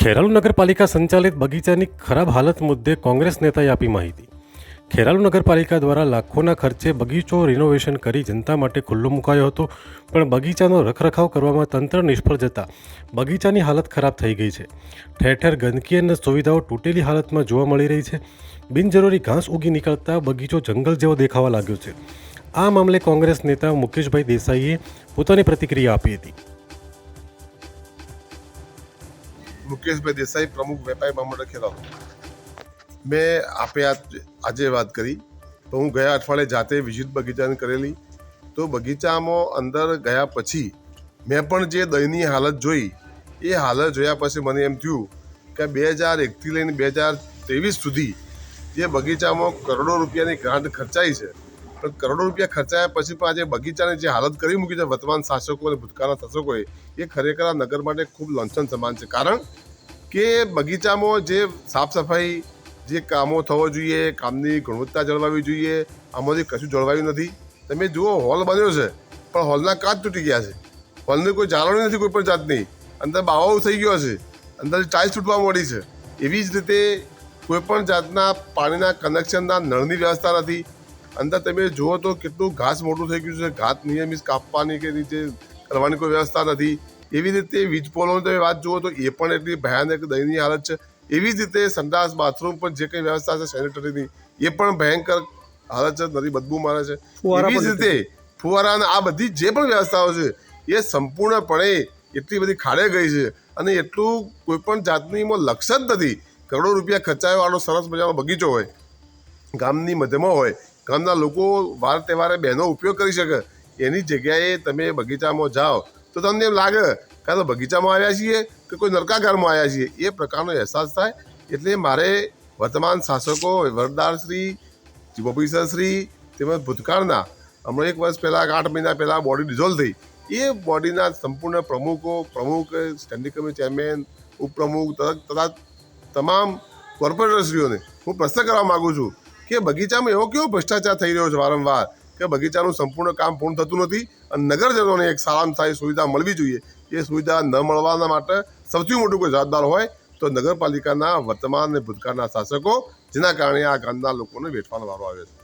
ખેરાલુ નગરપાલિકા સંચાલિત બગીચાની ખરાબ હાલત મુદ્દે કોંગ્રેસ નેતાએ આપી માહિતી. ખેરાલુ નગરપાલિકા દ્વારા લાખોના ખર્ચે બગીચો રિનોવેશન કરી જનતા માટે ખુલ્લો મુકાયો હતો, પણ બગીચાનો રખરખાવ કરવામાં તંત્ર નિષ્ફળ જતા બગીચાની હાલત ખરાબ થઈ ગઈ છે. ઠેર ઠેર ગંદકી અને સુવિધાઓ તૂટેલી હાલતમાં જોવા મળી રહી છે. બિનજરૂરી ઘાસ ઉગી નીકળતા બગીચો જંગલ જેવો દેખાવા લાગ્યો છે. આ મામલે કોંગ્રેસ નેતા મુકેશભાઈ દેસાઈએ પોતાની પ્રતિક્રિયા આપી હતી. મુકેશભાઈ દેસાઈ પ્રમુખ વેપારી મંડળ ખેરાલુ મેં આપે આજે વાત કરી. તો હું ગયા અઠવાડિયે જાતે વિઝિટ બગીચાની કરેલી. તો બગીચામાં અંદર ગયા પછી મેં પણ જે દયનીય હાલત જોઈ, એ હાલત જોયા પછી મને એમ થયું કે બે હજાર એકથી લઈને બે હજાર ત્રેવીસ સુધી જે બગીચામાં કરોડો રૂપિયાની ગ્રાન્ટ ખર્ચાઈ છે કરોડો રૂપિયા ખર્ચાયા પછી પણ આજે બગીચાની જે હાલત કરી મૂકી છે, વર્તમાન શાસકો અને ભૂતકાળના શાસકોએ, એ ખરેખર આ નગર માટે ખૂબ લંચન સમાન છે. કારણ કે બગીચામાં જે સાફ સફાઈ, જે કામો થવો જોઈએ, કામની ગુણવત્તા જળવાવી જોઈએ, આમાંથી કશું જળવાયું નથી. તમે જુઓ, હોલ બન્યો છે, પણ હોલના કાચ તૂટી ગયા છે. હોલની કોઈ જાળવણી નથી, કોઈ પણ જાતની. અંદર બાવાઓ થઈ ગયો છે, અંદર ટાઇલ્સ તૂટવા મળી છે. એવી જ રીતે કોઈપણ જાતના પાણીના કનેક્શનના નળની વ્યવસ્થા નથી. અંદર તમે જુઓ તો કેટલું ઘાસ મોટું થઈ ગયું છે. ઘાસ નિયમિત કાપવાની કે રીતે કરવાની કોઈ વ્યવસ્થા નથી. એવી રીતે વીજ પોલોની તમે વાત જુઓ તો એ પણ એટલી ભયાનક દયનીય હાલત છે. એવી જ રીતે સંડાસ બાથરૂમ પણ જે કંઈ વ્યવસ્થા છે સેનિટરીની એ પણ ભયંકર હાલત છે નદી બદબુ મારે છે એવી જ રીતે ફુવારા અને આ બધી જે પણ વ્યવસ્થાઓ છે એ સંપૂર્ણપણે એટલી બધી ખાડે ગઈ છે અને એટલું કોઈ પણ જાતની એમાં લક્ષ્ય જ નથી. કરોડો રૂપિયા ખર્ચાયો આનો સરસ મજાનો બગીચો હોય ગામની મધ્યમાં હોય ગામના લોકો વાર તહેવારે બહેનો ઉપયોગ કરી શકે. એની જગ્યાએ તમે બગીચામાં જાઓ તો તમને એમ લાગે, કાં તો બગીચામાં આવ્યા છીએ કે કોઈ નરકાગારમાં આવ્યા છીએ? એ પ્રકારનો અહેસાસ થાય. એટલે મારે વર્તમાન શાસકો વરદારશ્રી ઓફિસરશ્રી તેમજ ભૂતકાળના હમણાં એક વર્ષ પહેલાં આઠ મહિના પહેલાં બોડી ડિઝોલ્વ થઈ. એ બોડીના સંપૂર્ણ પ્રમુખો, પ્રમુખ, સ્ટેન્ડિંગ કમિટી ચેરમેન, ઉપપ્રમુખ તથા તમામ કોર્પોરેટરશ્રીઓને હું પ્રશ્ન કરવા માગું છું કે બગીચામાં એવો કેવો ભ્રષ્ટાચાર થઈ રહ્યો છે વારંવાર કે બગીચાનું સંપૂર્ણ કામ પૂર્ણ થતું નથી અને નગરજનોને એક સારામાં સારી સુવિધા મળવી જોઈએ. એ સુવિધા ન મળવાના માટે સૌથી મોટું કોઈ જવાબદાર હોય તો નગરપાલિકાના વર્તમાન અને ભૂતકાળના શાસકો, જેના કારણે આ ગામના લોકોને વેઠવાનો વારો આવ્યો છે.